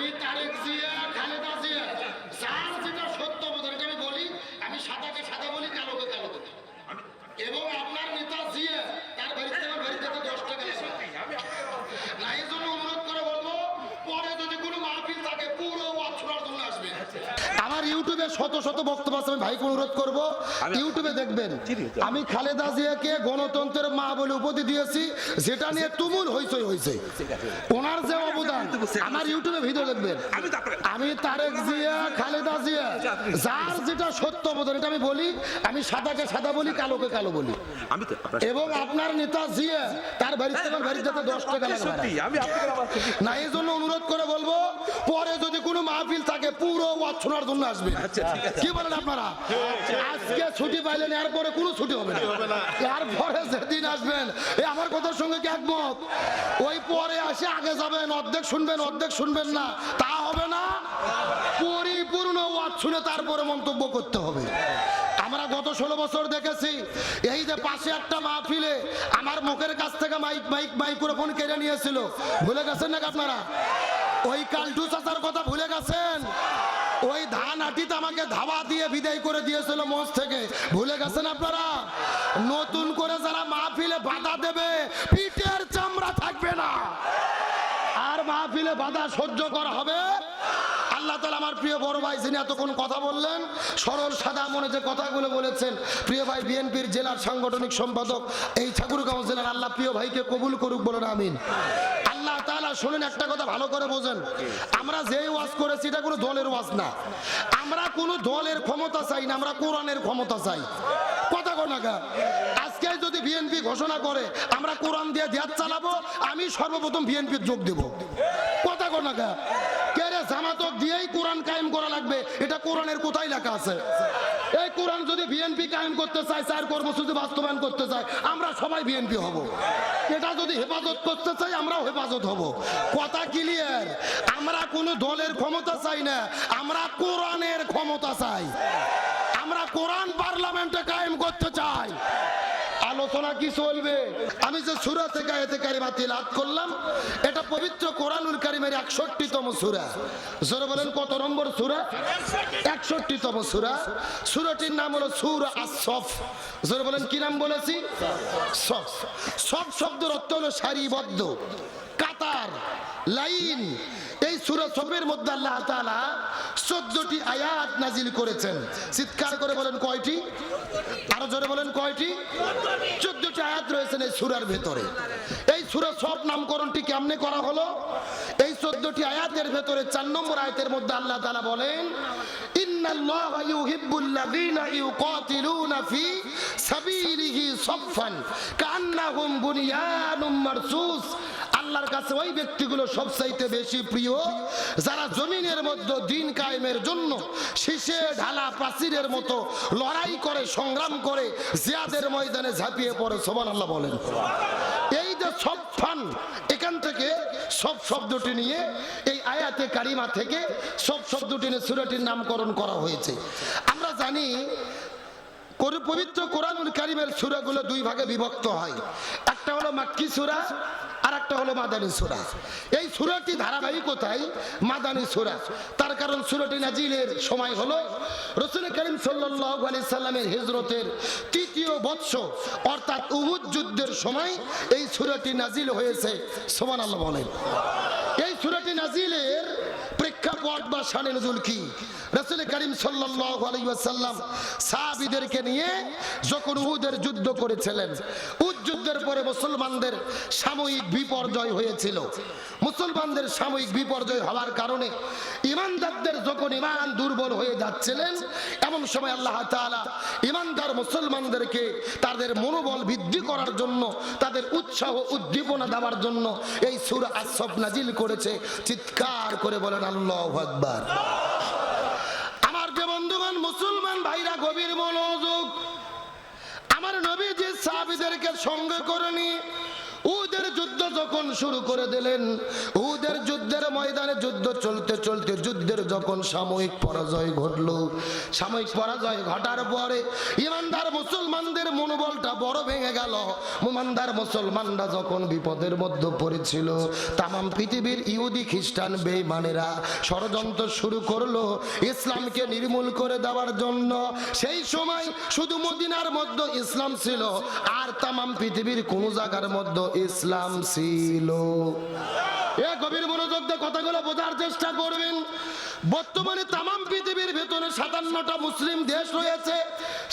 আমি তারেক জিয়া খালেদা জিয়া যার যেটা সত্য বোধ আমি বলি আমি সাদাকে সাদা বলি কালোকে কালো বলি। এবং আপনার নেতা জিয়া তার বাড়িতে আমার বাড়িতে তো দশ টাকা না এই জন্য অনুরোধ করে বলব পরে যদি কোনো মাহফিল থাকে পুরো ওয়াজ শোনার জন্য আসবে। আমার ইউটিউবে শত শত বক্তব্য আছে আমি ভাইকে অনুরোধ করব ইউটিউবে দেখবেন। আমি খালেদা জিয়াকে গণতন্ত্রের মা বলে উপাধি দিয়েছি যেটা নিয়ে তুমুল হইচই হয়েছে ওনার যে অবদান আমার ইউটিউবে ভিডিও দেখবেন। আমি তারেক জিয়া খালেদা জিয়া যার যেটা সত্য অবদান এটা আমি বলি আমি সাদাকে সাদা বলি কালোকে কালো বলি। এবং আপনার নেতা জিয়া তার বাড়িতে আমার বাড়িতে তো দশ টাকা না এই জন্য অনুরোধ করে বলব পরে যদি কোনো মাহফিল থাকে পুরো ওয়াজ শোনার জন্য আসবে আচ্ছা। কি বলেন আপনারা? আজকে ছুটি পাইলেন এরপরে কোনো ছুটি হবে না। এরপরে যেদিন আসবেন এই আমার কথার সঙ্গে কি একমত? ওই পরে আসে আগে যাবেন অর্ধেক শুনবেন অর্ধেক শুনবেন না। তা হবে না। পরিপূর্ণ ওয়াজ শুনে তারপরে মন্তব্য করতে হবে। আমরা গত ষোলো বছর দেখেছি এই যে পাশে একটা মাহফিলে আমার মুখের কাছ থেকে মাইক মাইক মাইক্রোফোন কেড়ে নিয়েছিল। ভুলে গেছেন নাকি আপনারা? ওই কালটু চাচার কথা ভুলে গেছেন? ওই ধান আটিতে আমাকে ধাবা দিয়ে বিদায় করে দিয়েছিল মঞ্চ থেকে। ভুলে গেছেন আপনারা? নতুন করে যারা মাহফিলে বাধা দেবে, পিঠের চামড়া থাকবে না। আর মাহফিলে বাধা সহ্য করা হবে? আল্লাহ তালা আমার প্রিয় বড় ভাই যিনি এতক্ষণ কথা বললেন, সরল সাদা মনে যে কথাগুলো বলেছেন, প্রিয় ভাই বিএনপির জেলার সাংগঠনিক সম্পাদক এই ঠাকুরগাঁও জেলার আল্লাহ প্রিয় ভাইকে কবুল করুক বলেন, আমিন। আল্লাহ শুনেন, একটা কথা ভালো করে বোঝেন। আমরা যেই ওয়াজ করেছি, এটা কোনো দলের ওয়াজ না। আমরা কোনো দলের ক্ষমতা চাই না, আমরা কোরআনের ক্ষমতা চাই। কথা কোনাকা আজকে যদি বিএনপি ঘোষণা করে, আমরা কোরআন দিয়ে দেয়াত চালাবো, আমি সর্বপ্রথম বিএনপির যোগ দেব। কথা কোনাকা জামাতক দিয়েই কোরআন কায়েম করা লাগবে। এটা কোরআনের কোথায় লেখা আছে? এই কোরআন যদি বিএনপি কায়েম করতে চায় চার কর্মসূচি বাস্তবায়ন করতে চায়, আমরা সবাই বিএনপি হব। এটা যদি হেফাজত করতে চাই আমরাও হেফাজত হব। কথা ক্লিয়ার আমরা কোনো দলের ক্ষমতা চাই না, আমরা কোরআনের ক্ষমতা চাই। আমরা কোরআন পার্লামেন্টে কায়েম করতে চাই। আলোচনা কি চলবে? আমি যে সুরা থেকে এতে কারিমা তিলাত করলাম, এটা পবিত্র কোরআনুল কারিমের একষট্টি তম সুরা। জোরে বলেন, কত নম্বর সুরা? একষট্টি তম সুরা। সুরাটির নাম হলো সুর আসফ জোরে বলেন, কি নাম বলেছি? সফ। সব শব্দের অর্থ হলো সারিবদ্ধ। কাতার, লাইন। এই সুরা সফের মধ্যে আল্লাহ তালা চোদ্দটি আয়াত নাজিল করেছেন। চিৎকার করে বলেন কয়টি? আরও জোরে বলেন কয়টি? চোদ্দটি আয়াত রয়েছেন এই সুরার ভেতরে। এই সুরা সব নামকরণটি কেমনে করা হলো? এই চোদ্দটি আয়াতের ভেতরে চার নম্বর আয়াতের মধ্যে আল্লাহ তালা বলেন, ইন্নাল্লাহা আল্লাহর কাছে ওই ব্যক্তিগুলো সবচাইতে বেশি প্রিয়, যারা জমিনের মধ্যে দিন কায়েমের জন্য শীষে ঢালা প্রাচীরের মতো লড়াই করে, সংগ্রাম করে জিয়াদের ময়দানে ঝাঁপিয়ে পড়ে সোমান আল্লাহ বলেন। এই যে সব ফান, এখান থেকে সব শব্দটি নিয়ে এই আয়াতে কারিমা থেকে সব শব্দটি নিয়ে সুরাটির নামকরণ করা হয়েছে। আমরা জানি পবিত্র কোরআনুল কারিমের সুরাগুলো দুই ভাগে বিভক্ত হয়। একটা হলো মাক্কি সুরা আর একটা হলো মাদানী সুরা। এই সুরাটি ধারাবাহিকতায় মাদানী সুরা। তার কারণ সুরাটি নাজিলের সময় হলো রসুল করিম আলাইহি সাল্লামের হিজরতের তৃতীয় বৎস, অর্থাৎ উহুদ যুদ্ধের সময় এই সুরাটি নাজিল হয়েছে। সুবহানাল্লাহ বলেন। এই সুরাটি নাজিলের প্রেক্ষাপট বা শানে নজুল কি রাসূল করিম আলাইহি ওয়াসাল্লাম নিয়ে যখন উহুদের যুদ্ধ করেছিলেন, উহুদ যুদ্ধের পরে মুসলমানদের সাময়িক বিপর্যয় হয়েছিল। মুসলমানদের সাময়িক বিপর্যয় হওয়ার কারণে ইমানদারদের যখন ইমান দুর্বল হয়ে যাচ্ছিলেন, এমন সময় আল্লাহ তাআলা ইমানদার মুসলমানদেরকে তাদের মনোবল বৃদ্ধি করার জন্য, তাদের উৎসাহ উদ্দীপনা দেওয়ার জন্য এই সুর আসফ নাজিল করেছে। চিৎকার করে বলেন, আল্লাহু আকবার। ভাইরা গভীর মনোযোগ। আমার নবী সাহাবীদেরকে সঙ্গে করে নিয়ে উদের যুদ্ধ যখন শুরু করে দিলেন উদের যুদ্ধের ময়দানে যুদ্ধ চলতে চলতে যুদ্ধের যখন সাময়িক পরাজয় ঘটল, সাময়িক পরাজয় ঘটার পরে ইমানদার মুসলমানদের মনোবলটা বড় ভেঙে গেল। ইমানদার মুসলমানরা যখন বিপদের মধ্যে পড়েছিল, তামাম পৃথিবীর ইহুদি খ্রিস্টান বেঈমানেরা ষড়যন্ত্র শুরু করল ইসলামকে নির্মূল করে দেওয়ার জন্য। সেই সময় শুধু মদিনার মধ্যে ইসলাম ছিল, আর তামাম পৃথিবীর কোনো জায়গার মধ্যে ইসলাম ছিল। এ গভীর মনোযোগ দিয়ে কথাগুলো বোঝার চেষ্টা করবেন। বর্তমানে তামাম পৃথিবীর ভেতরে সাতান্নটা মুসলিম দেশ রয়েছে,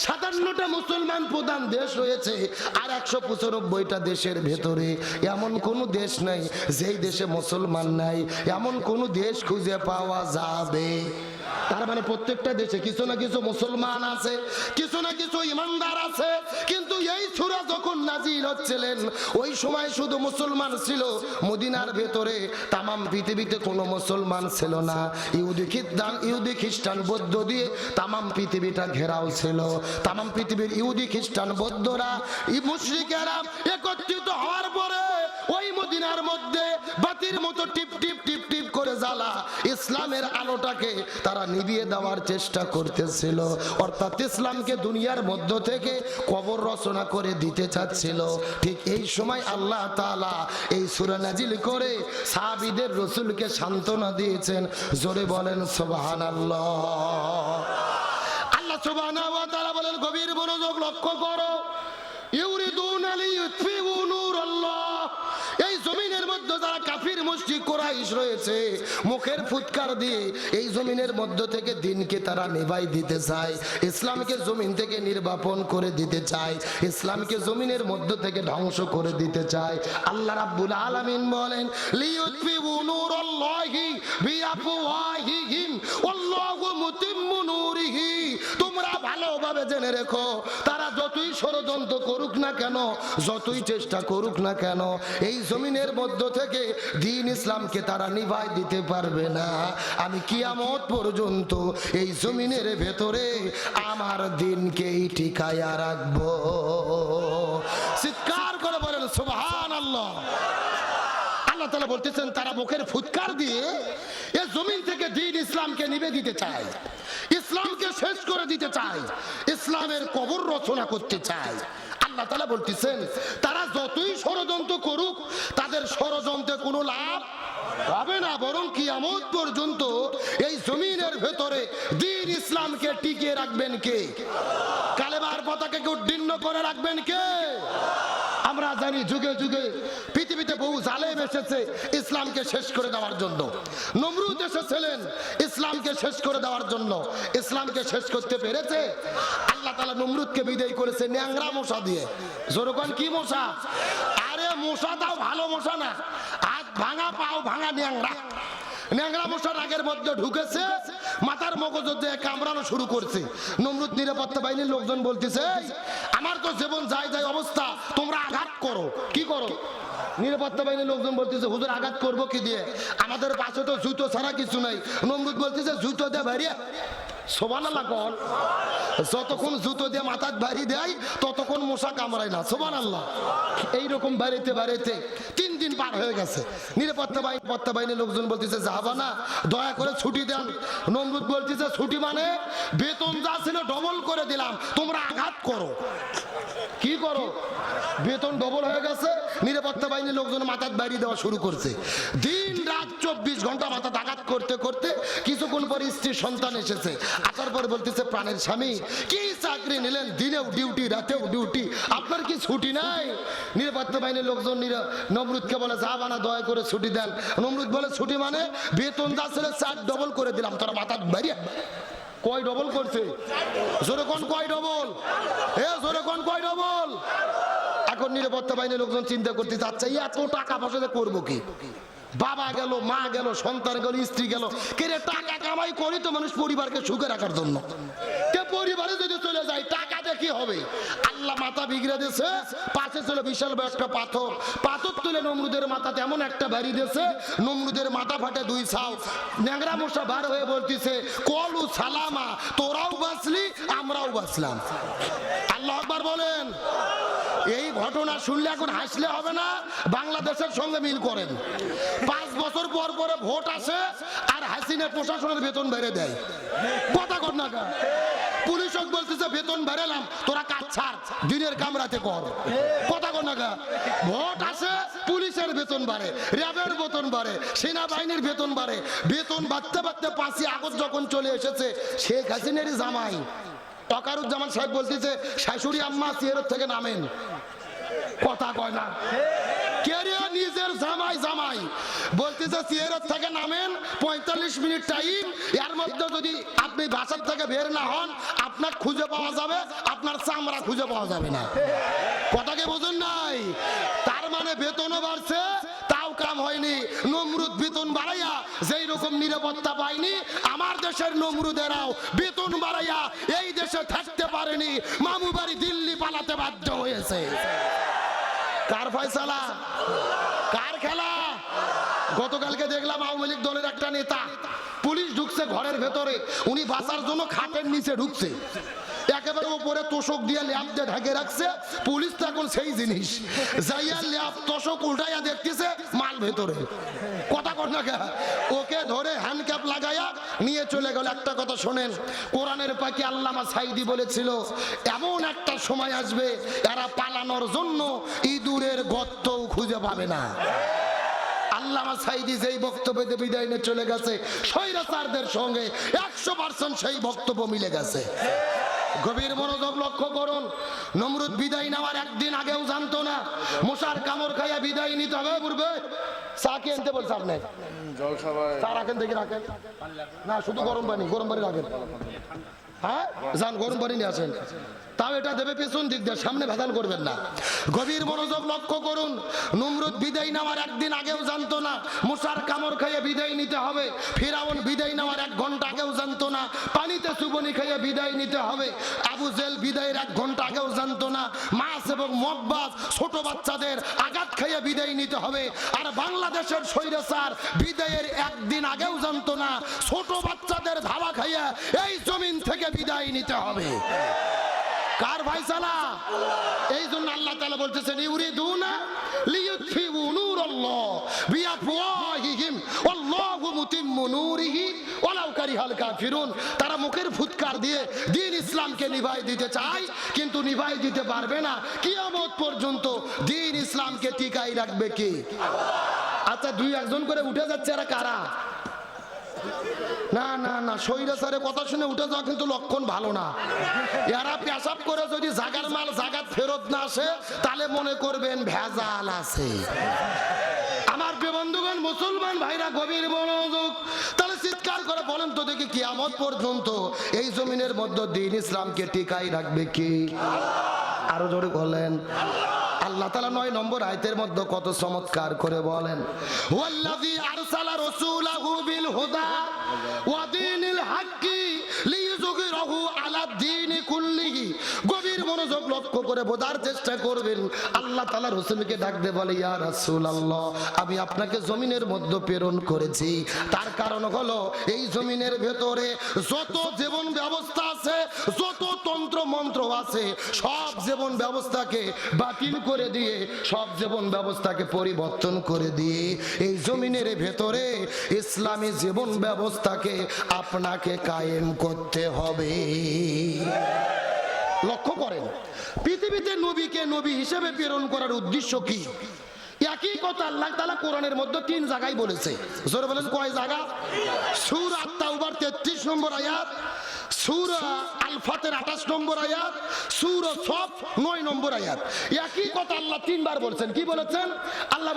সাতান্নটা মুসলমান প্রধান দেশ রয়েছে, আর একশো পঁচানব্বইটা দেশের ভেতরে এমন কোনো দেশ নাই যেই দেশে মুসলমান নাই। এমন কোনো দেশ খুঁজে পাওয়া যাবে। তার মানে প্রত্যেকটা দেশে কিছু না কিছু মুসলমান আছে, কিছু না কিছু ইমানদার আছে। কিন্তু এই সুরা যখন নাজিল হচ্ছিলেন, ওই সময় শুধু মুসলমান ছিল। মদিনার ভেতরে তামাম পৃথিবীতে কোনো মুসলমান ছিল না। ইহুদি খ্রিস্টান ইহুদি খ্রিস্টান বৌদ্ধ দিয়ে তামাম পৃথিবীটা ঘেরাও ছিল। তামাম পৃথিবীর ইহুদি খ্রিস্টান বৌদ্ধরা, ই মুশরিকেরা একত্রিত হওয়ার পরে ওই মদিনার মধ্যে বাতির মতো টিপ টিপ টিপ টিপ জ্বালা ইসলামের আলোটাকে তারা নিভিয়ে দেওয়ার চেষ্টা করতেছিল। অর্থাৎ ইসলামকে দুনিয়ার মধ্য থেকে কবর রচনা করে দিতে চাচ্ছিল। ঠিক এই সময় আল্লাহ তাআলা এই সূরা নাজিল করে সাহাবীদের রসুলকে সান্ত্বনা দিয়েছেন। জোরে বলেন, সুবহানাল্লাহ। আল্লাহ ওয়া তাআলা বলেন, গভীর মনোযোগ লক্ষ্য করো। ইউরিদুনা লিইউতফিউ মুশরিক রয়েছে। মুখের ফুৎকার দিয়ে এই জমিনের মধ্য থেকে দিনকে তারা নিভাই দিতে চায়। ইসলামকে জমিন থেকে নির্বাপন করে দিতে চায়। ইসলামকে জমিনের মধ্য থেকে ধ্বংস করে দিতে চায়। আল্লাহ রাব্বুল আলামিন বলেন লিউতফিউ নূরাল্লাহি বিআফওয়াহিহিম। ওয়াল্লাহু তোমরা ভালোভাবে জেনে রেখো, তারা যতই ষড়যন্ত্র করুক না কেন, যতই চেষ্টা করুক না কেন, এই জমিনের মধ্য থেকে দিন ইসলামকে তারা নিভাই দিতে পারবে না। আমি কিয়ামত পর্যন্ত এই জমিনের ভেতরে আমার দিনকেই টিকায়া রাখব। চিৎকার করে বলেন সুবহান আল্লাহ আল্লাহ তালা বলতেছেন, তারা মুখের ফুৎকার দিয়ে এ জমিন থেকে দিন ইসলামকে নিবে দিতে চায়, ইসলামকে শেষ করে দিতে চায়, ইসলামের কবর রচনা করতে চায়। আল্লাহ তালা বলতেছেন, তারা যতই ষড়যন্ত্র করুক, তাদের ষড়যন্ত্রে কোনো লাভ হবে না, বরং কিয়ামত পর্যন্ত এই জমিনের ভেতরে দিন ইসলামকে টিকিয়ে রাখবেন কে? কালেবার পতাকাকে উদ্দীর্ণ করে রাখবেন কে? আমরা জানি যুগে যুগে পৃথিবীতে বহু জালেম এসেছে ইসলামকে শেষ করে দেওয়ার জন্য। নমরুদ এসেছিলেন ইসলামকে শেষ করে দেওয়ার জন্য। ইসলামকে শেষ করতে পেরেছে। আল্লাহ তালা নমরুদকে বিদায় করেছে ন্যাংরা মশা দিয়ে। জোরকন কি মশা? আরে মশা দাও, ভালো মশা না। হাত ভাঙা, পাও ভাঙা ন্যাংরা। ন্যাংরা মশার আগের মধ্যে ঢুকেছে। মাথার মগজ দিয়ে কামড়ানো শুরু করছে। নমরুদ নিরাপত্তা বাহিনীর লোকজন বলতেছে আমার তো জীবন যায় যায় অবস্থা, তোমরা আঘাত করো। কি করো? নিরাপত্তা বাহিনীর লোকজন বলতেছে, হুজুর, আঘাত করব কি দিয়ে? আমাদের পাশে তো জুতো ছাড়া কিছু নাই। নমরুদ বলতেছে, জুতো দিয়ে বাইরে সোবানাল্লাহ কন যতক্ষণ জুতো দিয়ে মাথার বাড়ি দেয়, ততক্ষণ মশা কামড়ায় না। সোবান আল্লাহ এইরকম বাড়িতে বাড়িতে তিন দিন পার হয়ে গেছে। নিরাপত্তা বাহিনী, নিরাপত্তা বাহিনীর লোকজন বলতেছে, যাবা না, দয়া করে ছুটি দেন। নমরুদ বলতেছে, ছুটি মানে বেতন যা ছিল ডবল করে দিলাম, তোমরা আঘাত করো। কি করো? বেতন ডবল হয়ে গেছে নিরাপত্তা বাহিনীর লোকজন মাথার বাড়ি দেওয়া শুরু করছে। দিন রাত চব্বিশ ঘণ্টা মাথা আঘাত করতে করতে কিছুক্ষণ পরে স্ত্রীর সন্তান এসেছে। আসার পর বলতেছে, প্রাণের স্বামী, কি চাকরি নিলেন? দিনেও ডিউটি রাতেও ডিউটি আপনার কি ছুটি নাই? নিরাপত্তা বাহিনীর লোকজন নমরুদকে বলে, যা বানা, দয়া করে ছুটি দেন। নমরুদ বলে, ছুটি মানে বেতন যা ছিল চার ডবল করে দিলাম। তোরা মাথার বাড়ি কয় ডবল করছে? জোরে কোন কয় ডবল এ, জোরে কোন কয় ডবল এখন নিরাপত্তা বাহিনীর লোকজন চিন্তা করতে চাচ্ছে এত টাকা পয়সা করব কি? বাবা গেল, মা গেল, সন্তান গেল, স্ত্রী গেল। কেরে টাকা কামাই করি তো মানুষ পরিবারকে সুখে রাখার জন্য। পরিবারে যদি চলে যায় টাকাতে কি হবে? আল্লাহ মাথা বিগড়ে দিয়েছে, পাশে ছিল বিশাল বড় একটা পাথর। পাথর তুলে নমরুদের মাথা তেমন একটা বাড়ি দিয়েছে, নমরুদের মাথা ফাটে দুই ছাও। ন্যাংরা মশা বার হয়ে বলতিছে, কলু সালামা, তোরাও বাঁচলি, আমরাও বাঁচলাম। আল্লাহ আকবার বলেন। এই ঘটনা শুনলে এখন হাসলে হবে না, বাংলাদেশের সঙ্গে মিল করেন। পাঁচ বছর পর পরে ভোট আসে আর হাসিনা প্রশাসনের বেতন বেড়ে দেয়। কথা কর না কা? পুলিশ বলতেছে, বেতন বেড়েলাম তোরা কাজ ছাড়, দিনের কামরাতে কর। কথা কর না ভোট আসে, পুলিশের বেতন বাড়ে, র্যাবের বেতন বাড়ে, সেনাবাহিনীর বেতন বাড়ে। বেতন বাড়তে বাড়তে পাঁচই আগস্ট যখন চলে এসেছে, শেখ হাসিনারই জামাই। টকারুজ্জামান সাহেব বলতেছে, শাশুড়ি আম্মা চেয়ারের থেকে নামেন। কথা কয় না। কেরিয়া নিজের জামাই জামাই। বলতেছে চেয়ারের থেকে নামেন, পঁয়তাল্লিশ মিনিট টাইম, এর মধ্যে যদি আপনি বাসার থেকে বের না হন, আপনার খুঁজে পাওয়া যাবে, আপনার চামড়া খুঁজে পাওয়া যাবে না। কথাকে বুঝুন নাই? তার মানে বেতনও বাড়ছে, তাও কাম হয়নি। বেতন বাড়াইয়া যেই রকম নিরাপত্তা পায়নি আমার দেশের নমরুদেরাও বেতন বাড়াইয়া এই দেশে থাকতে পারেনি। মামু বাড়ি দিল্লি পালাতে বাধ্য হয়েছে। কার ফয়সালা? কার খেলা? গতকালকে দেখলাম আওয়ামী লীগ দলের একটা নেতা। পুলিশ ঢুকছে ঘরের ভেতরে। উনি বাঁচার জন্য খাটের নিচে ঢুকছে। একেবারে উপরে তোষক দিয়ে ল্যাপ দিয়ে ঢাকে রাখছে। পুলিশ তো এখন সেই জিনিস। যাইয়া ল্যাপ তোষক উল্টাইয়া দেখতেছে মাল ভেতরে। কথা কর না? ওকে ধরে হ্যান্ডক্যাপ লাগাইয়া নিয়ে চলে গেল। একটা কথা শোনেন, কোরআনের পাখি আল্লামা সাইদি বলেছিল, এমন একটা সময় আসবে এরা পালানোর জন্য ইঁদুরের গর্তও খুঁজে পাবে না। আল্লামা সাইদি যেই বক্তব্য দিয়ে বিদায় নিয়ে চলে গেছে, স্বৈরাচারদের সঙ্গে একশো পার্সেন্ট সেই বক্তব্য মিলে গেছে। গভীর মনোযোগ লক্ষ্য করুন। নমরুদ বিদায় নেওয়ার একদিন আগেও জানতো না। মশার কামড় খাইয়া বিদায় নিতে হবে পূর্বে। চা কে আনতে বলছে আপনি? চা রাখেন দেখি রাখেন। না শুধু গরম পানি গরম পানি রাখেন। হ্যাঁ? যান গরম পানি নিয়ে আসেন। তাও এটা দেবে পেছন দিক দিয়ে, সামনে ভেদাল করবেন না। গভীর মনোযোগ লক্ষ্য করুন। বিদায় নেওয়ার একদিন আগেও জানতো না। মুসার কামড় খাইয়ে বিদায় নিতে হবে। বিদায় নেওয়ার এক ঘণ্টা আগেও জানতো না। পানিতে চুবনি খাইয়ে বিদায় নিতে হবে। আবু জেল বিদায়ের এক ঘণ্টা আগেও জানতো না। মাছ এবং মব্বাস ছোট বাচ্চাদের আঘাত খাইয়ে বিদায় নিতে হবে। আর বাংলাদেশের স্বৈরাচার বিদায়ের একদিন আগেও জানতো না। ছোট বাচ্চাদের ধাওয়া খাইয়ে এই জমিন থেকে বিদায় নিতে হবে। কার ভাইসালা এই জন্য আল্লাহ তাআলা বলতেছেন তারা মুখের ফুৎকার দিয়ে দ্বীন ইসলামকে নিভাই দিতে চায়, কিন্তু নিভাই দিতে পারবে না। কিয়ামত পর্যন্ত দ্বীন ইসলামকে টিকাই রাখবে কি? আচ্ছা দুই একজন করে উঠে যাচ্ছে এরা কারা? না না না স্বৈরাচারের কথা শুনে উঠে যাওয়া কিন্তু লক্ষণ ভালো না। এরা পেশাব করে যদি জাগার মাল জাগাত ফেরত না আসে, তাহলে মনে করবেন ভেজাল আছে। আমার বন্ধুগণ, মুসলমান ভাইরা, গভীর মনোযোগ। তাহলে চিৎকার করে বলেন তো দেখি কিয়ামত পর্যন্ত এই জমিনের মধ্যে দিন ইসলামকে টিকাই রাখবে কি? আরও জোরে বলেন। আল্লাহ তালা নয় নম্বর আয়তের মধ্যে কত চমৎকার করে বলেন ওয়াল্লাযী আরসালা রাসূলাহু বিল হুদা ওয়া লক্ষ্য করে বোঝার চেষ্টা করবেন। আল্লাহ তাআলা রাসূলকে ডাকতে বলে, ইয়া রাসূলুল্লাহ, আমি আপনাকে জমিনের মধ্যে প্রেরণ করেছি। তার কারণ হলো, এই জমিনের ভেতরে যত জীবন ব্যবস্থা আছে, যত তন্ত্র মন্ত্র আছে, সব জীবন ব্যবস্থাকে বাতিল করে দিয়ে, সব জীবন ব্যবস্থাকে পরিবর্তন করে দিয়ে, এই জমিনের ভেতরে ইসলামী জীবন ব্যবস্থাকে আপনাকে কায়েম করতে হবে। লক্ষ্য পৃথিবীতে নবীকে নবী হিসেবে প্রেরণ করার উদ্দেশ্য কি? একই কথা আল্লাহ তালা কোরআনের মধ্যে তিন জায়গায় বলেছে। জোরে বলেন, কয় জায়গা? সুর আত্মা উবার তেত্রিশ নম্বর আয়াত সূরা আল ফাতের 28 নম্বর আয়াত, সূরা সফ 9 নম্বর একই কথা আল্লাহ তিনবার বলছেন। আল্লাহ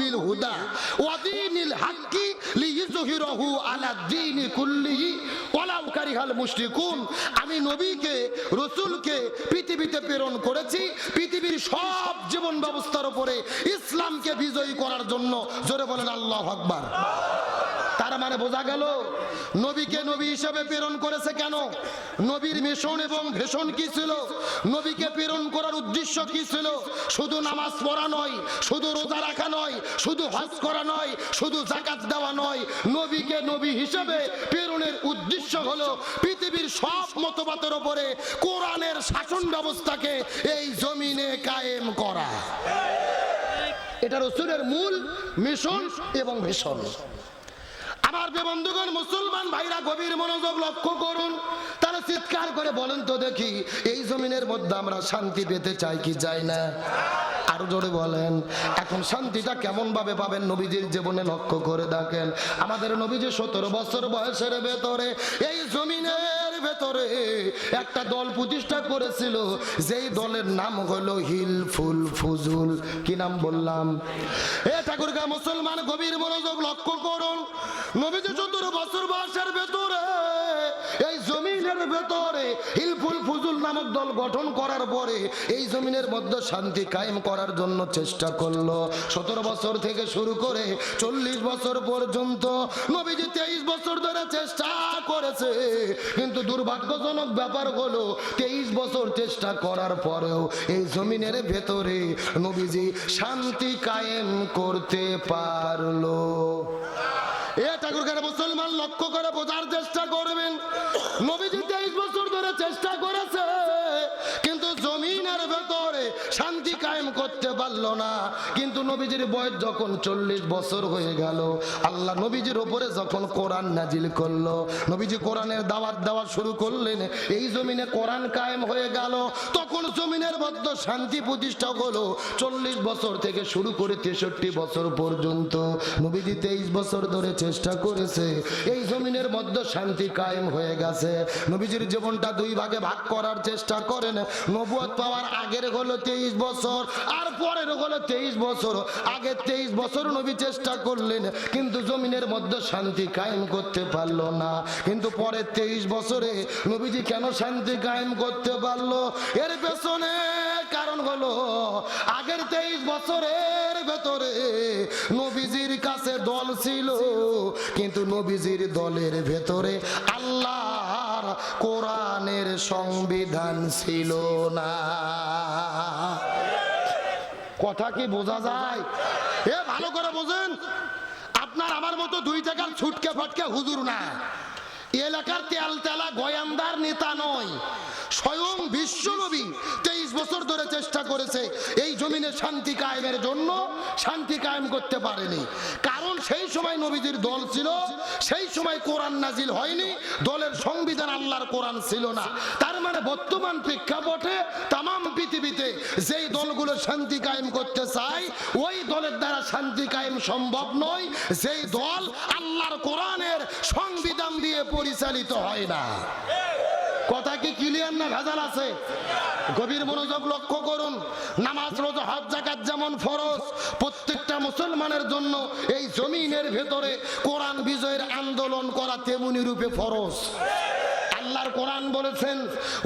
বিল হুদা কুল্লিহি কারিহাল আমি নবীকে, রসুলকে পৃথিবীতে প্রেরণ করেছি। পৃথিবীর সব জীবন ব্যবস্থার উপরে ইসলামকে বিজয়ী করার জন্য। জোরে বলেন, আল্লাহ আকবার। তার মানে বোঝা গেল, নবীকে নবী হিসেবে প্রেরণ করেছে কেন? নবীর মিশন এবং ভীষণ কি ছিল? নবীকে প্রেরণ করার উদ্দেশ্য কি ছিল? শুধু নামাজ পড়া নয়, শুধু রোজা রাখা নয়, শুধু হজ করা নয়, শুধু জাকাত দেওয়া নয়, নবীকে নবী হিসেবে প্রেরণের উদ্দেশ্য হলো পৃথিবীর সব মতবাদের উপরে কোরআনের শাসন ব্যবস্থাকে এই জমিনে কায়েম করা। এটা রসুলের মূল মিশন এবং ভীষণ। আমার যে বন্ধুগণ মুসলমান ভাইরা গভীর মনোযোগ লক্ষ্য করুন, তারা চিৎকার করে বলেন তো দেখি, এই জমিনের মধ্যে আমরা শান্তি পেতে চাই কি চাই না? আরও জোরে বলেন, এখন শান্তিটা কেমন ভাবে পাবেন নবীজির জীবনে লক্ষ্য করে দেখেন। আমাদের নবীজি সতেরো বছর বয়সের ভেতরে এই জমিনের ভেতরে একটা দল প্রতিষ্ঠা করেছিল। যেই দলের নাম হলো হিল ফুল ফুজুল। কি নাম বললাম? এ ঠাকুরগা মুসলমান গভীর মনোযোগ লক্ষ্য করুন। নবীজি সতেরো বছর বয়সের ভেতরে এই জমিনের ভেতরে হিলফুল ফুজুল নামক দল গঠন করার পরে এই জমিনের মধ্যে শান্তি কায়েম করার জন্য চেষ্টা করল। সতেরো বছর থেকে শুরু করে চল্লিশ বছর পর্যন্ত নবীজি তেইশ বছর ধরে চেষ্টা করেছে। কিন্তু দুর্ভাগ্যজনক ব্যাপার হলো, তেইশ বছর চেষ্টা করার পরেও এই জমিনের ভেতরে নবীজি শান্তি কায়েম করতে পারল। মুসলমান লক্ষ্য করে বোঝার চেষ্টা করবেন। নবীজি তেইশ বছর ধরে চেষ্টা করেছে কায়েম করতে পারল না। কিন্তু নবীজির বয়স যখন চল্লিশ বছর হয়ে গেল, আল্লাহ নবীজির ওপরে যখন কোরআন নাজিল করল, নবীজি কোরআনের দাওয়াত দেওয়া শুরু করলেন, এই জমিনে কোরআন কায়েম হয়ে গেল। তখন জমিনের মধ্যে শান্তি প্রতিষ্ঠা হলো। চল্লিশ বছর থেকে শুরু করে তেষট্টি বছর পর্যন্ত নবীজি তেইশ বছর ধরে চেষ্টা করেছে। এই জমিনের মধ্যে শান্তি কায়েম হয়ে গেছে। নবীজির জীবনটা দুই ভাগে ভাগ করার চেষ্টা করেন। নবুয়ত পাওয়ার আগের হলো তেইশ বছর আর পরের হলো তেইশ বছর। আগে তেইশ বছর নবী চেষ্টা করলেন, কিন্তু জমিনের মধ্যে শান্তি কায়েম করতে পারল না। কিন্তু পরের তেইশ বছরে নবীজি কেন শান্তি কায়েম করতে পারল? এর পেছনে কারণ হলো, আগের তেইশ বছরের ভেতরে নবীজির কাছে দল ছিল, কিন্তু নবীজির দলের ভেতরে আল্লাহর কোরআনের সংবিধান ছিল না। কথা কি বোঝা যায়? এ, ভালো করে বোঝেন। আপনার আমার মতো দুই টাকার ছুটকে ফটকে হুজুর না। এলাকার তেল তেলা গয়ান্দার নেতা নয়, স্বয়ং বিশ্বনবী তেইশ বছর ধরে চেষ্টা করেছে এই জমিনে শান্তি কায়েমের জন্য, শান্তি কায়েম করতে পারেনি। কারণ সেই সময় নবীজির দল ছিল, সেই সময় কোরআন নাজিল হয়নি, দলের সংবিধান আল্লাহর কোরআন ছিল না। তার মানে বর্তমান প্রেক্ষাপটে তাম যেই দলগুলো শান্তি কায়েম করতে চায়, ওই দলের দ্বারা শান্তি কায়েম সম্ভব নয়। যেই দল আল্লাহর কোরআনের সংবিধান দিয়ে পরিচালিত হয় না। কথা কি ক্লিয়ার না ভেজাল আছে? গভীর মনোযোগ লক্ষ্য করুন। নামাজ, রোজ, হজ জাকাত যেমন ফরজ, প্রত্যেকটা মুসলমানের জন্য এই জমিনের ভেতরে কোরআন বিজয়ের আন্দোলন করা তেমনি রূপে ফরজ। আল্লাহর কোরআন বলেছেন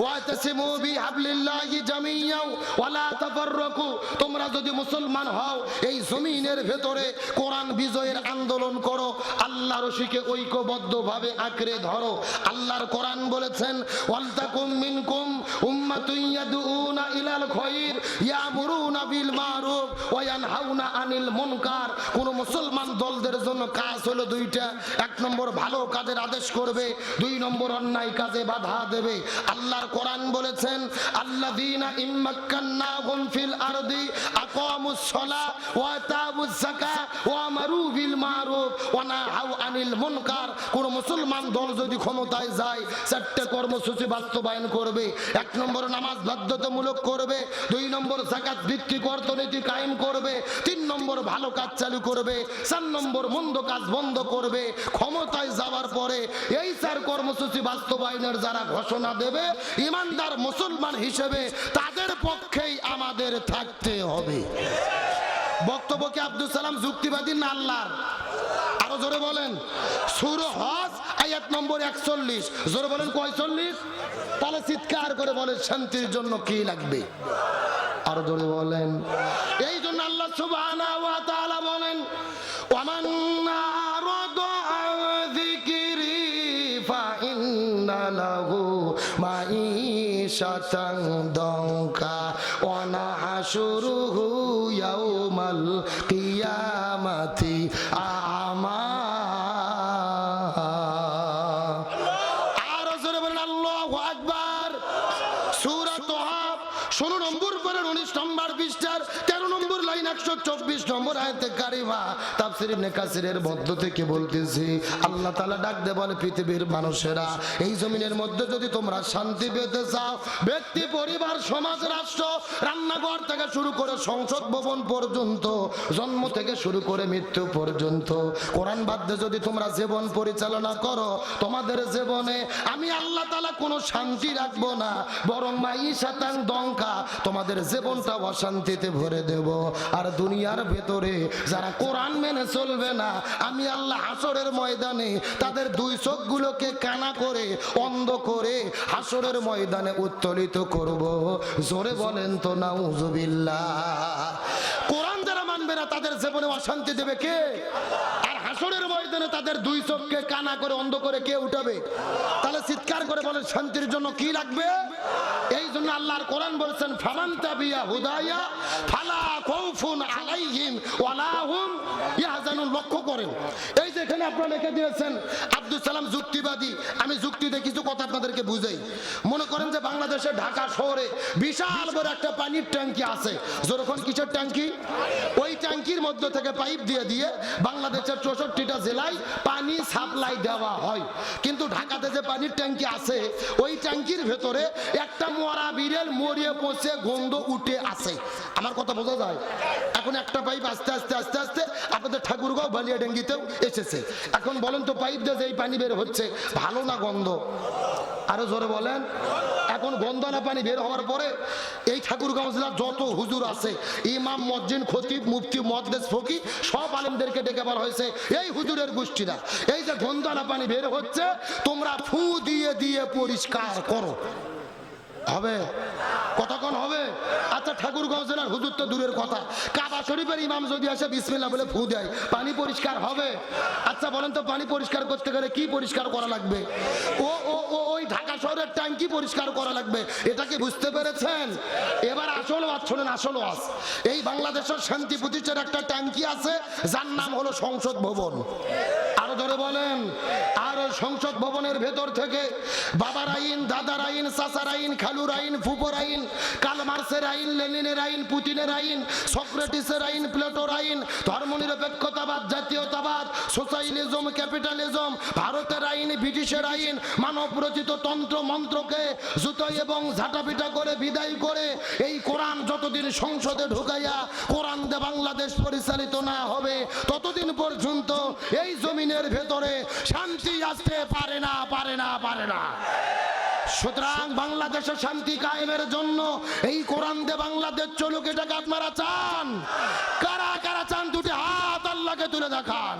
ওয়াতাসিমু বিহাবলিল্লাহি জামিয়াও ওয়ালা তাফাররাকু। তোমরা যদি মুসলমান হও, এই জমিনের ভেতরে কোরআন বিজয়ের আন্দোলন করো আল্লাহ রশিকে ঐক্যবদ্ধভাবে আঁকড়ে ধরো। আল্লাহর কোরআন বলেছেন, ওয়ালতাকুম মিনকুম উম্মাতুন ইয়াদউনা ইলাল খায়র ইয়ামুরুনা বিল মারুফ ওয়া ইয়ানহাউনা আনিল মুনকার। কোন মুসলমান দলদের জন্য কাজ হলো দুইটা। এক নম্বর ভালো কাজের আদেশ করবে, দুই নম্বর অন্যায় কাজে বাধা দেবে। আল্লাহর কোরআন বলেছেন, আল্লাযীনা ইম্মাক্কান্নাহুম ফিল আরদি আকামুস ওয়া যাকাহ ওয়া আমারু বিল মারুফ ওয়া নাহাউ আনিল মুনকার। কোন মুসলমান দল যদি ক্ষমতায় যায় কর্মসূচি বাস্তবায়ন করবে। এক নম্বর নামাজ বাধ্যতামূলক করবে। দুই নম্বর জাকাত ভিত্তিক অর্থনীতি কায়েম করবে। তিন নম্বর ভালো কাজ চালু করবে। চার নম্বর মন্দ কাজ বন্ধ করবে। ক্ষমতায় যাওয়ার পরে এই চার কর্মসূচি বাস্তবায়নের যারা ঘোষণা দেবে, ইমানদার মুসলমান হিসেবে তাদের পক্ষেই আমাদের থাকতে হবে। বক্তব্য কি আব্দুল সালাম যুক্তিবাদী না আল্লাহর? আরও জোরে বলেন। সুর হজ, আয়াত নম্বর একচল্লিশ। জোরে বলেন কয়চল্লিশ? তাহলে চিৎকার করে বলেন, শান্তির জন্য কি লাগবে? আরও জোরে বলেন। এই জন্য আল্লাহ তাআলা বলেন, ওয়ামান লাহু মাই শতং দঙ্কা অনাহাসুরু জন্ম থেকে শুরু করে মৃত্যু পর্যন্ত, কোরআন বাদ্যে যদি তোমরা জীবন পরিচালনা করো, তোমাদের জীবনে আমি আল্লাহ তাআলা কোনো শান্তি রাখব না, বরং মাই শাতাং দঙ্কা তোমাদের জীবনটা অশান্তিতে ভরে দেব। আর দুনিয়ার ভেতরে যারা কোরআন মেনে চলবে না। আমি আল্লাহ হাসরের ময়দানে তাদের দুই চোখগুলোকে কানা করে, অন্ধ করে হাসরের ময়দানে উত্তোলিত করব। জোরে বলেন তো না উজুবিল্লা কোরআন মানবে না, তাদের জীবনে অশান্তি দেবে কে? আর হাসরের ময়দানে তাদের দুই চোখকে কানা করে, অন্ধ করে কে উঠাবে? তাহলে চিৎকার করে বলে, শান্তির জন্য কি লাগবে? এই জন্য আল্লাহর কোরআন বলেছেন ফামান তাবিয়া হুদায়া, ফালা খাউফুন আলাইহিম ওয়ালা হুম ইয়াহজানুন। লক্ষ্য করেন, এই যে এখানে আপনারা লিখে দিয়েছেন আব্দুল সালাম যুক্তিবাদী। আমি যুক্তি দিয়ে কিছু কথা আপনাদেরকে বুঝাই। মনে করেন যে বাংলাদেশের ঢাকা শহরে বিশাল বড় একটা পানির ট্যাঙ্কি আছে। যেরকম কিসের ট্যাঙ্কি? ওই ট্যাঙ্কির মধ্য থেকে পাইপ দিয়ে দিয়ে বাংলাদেশের চৌষট্টিটা জেলায় পানি সাপ্লাই দেওয়া হয়। কিন্তু ঢাকাতে যে পানির ট্যাঙ্কি আছে, ওই ট্যাঙ্কির ভেতরে একটা মরা বিড়েল মরিয়ে পচে গন্ধ উঠে আসে আমার কথা বোঝা যায়? এখন একটা পাইপ আস্তে আস্তে আস্তে আস্তে আপনাদের ঠাকুরগাঁও বালিয়া ডেঙ্গিতেও এসেছে। এখন বলেন তো, পাইপ দিয়ে যে এই পানি বের হচ্ছে, ভালো না গন্ধ? আরও জোরে বলেন। এখন গন্ধনা পানি বের হওয়ার পরে এই ঠাকুরগাঁও জেলার যত হুজুর আছে, ইমাম মজ্জিন খতিব, মুফতি মদেশ ফকি সব আলেমদেরকে ডেকে বার হয়েছে, এই হুজুরের গোষ্ঠীরা, এই যে গন্ধনা পানি বের হচ্ছে, তোমরা ফু দিয়ে দিয়ে পরিষ্কার করো। হবে? কতক্ষণ হবে? আচ্ছা ঠাকুরগাঁও জেলার হুজুর তো দূরের কথা। কাবা শরীফের ইমাম যদি আসে বিসমিল্লা বলে ফু দেয়। পানি পরিষ্কার হবে? আচ্ছা বলেন তো, পানি পরিষ্কার করতে গেলে কি পরিষ্কার করা লাগবে? ও ও ও, ওই ঢাকা শহরের ট্যাঙ্কি পরিষ্কার করা লাগবে? এটা কি বুঝতে পেরেছেন? এবার আসল ওয়াজ শোনেন, আসল ওয়াজ। এই বাংলাদেশের শান্তি প্রতিষ্ঠার একটা ট্যাঙ্কি আছে? যার নাম হলো সংসদ ভবন। আরও ধরে বলেন, আর সংসদ ভবনের ভেতর থেকে বাবার আইন, দাদার আইন, চাচার আইন খালুর আইন, ফুপর আইন, কাল মার্সের আইন, লেনিনের আইন, পুতিনের আইন, সক্রেটিসের আইন, প্লেটোর আইন, ধর্মনিরপেক্ষতাবাদ, জাতীয়তাবাদ সোশ্যালিজম ক্যাপিটালিজম, ভারতের আইন, ব্রিটিশের আইন, মানব রচিত তন্ত্র, মন্ত্রকে জুতো এবং ঝাঁটাপিটা করে বিদায় করে এই কোরআন যতদিন সংসদে ঢুকাইয়া কোরআন দে বাংলাদেশ পরিচালিত না হবে, ততদিন পর্যন্ত এই জমিনের ভেতরে শান্তি আসতে পারে না পারে না পারে না। সুতরাং বাংলাদেশে শান্তি কায়েমের জন্য এই কোরআন দে বাংলাদেশ চলুক এটা এটাকে মারা চান। কারা কারা চান দুটি হাত আল্লাহকে তুলে দেখান।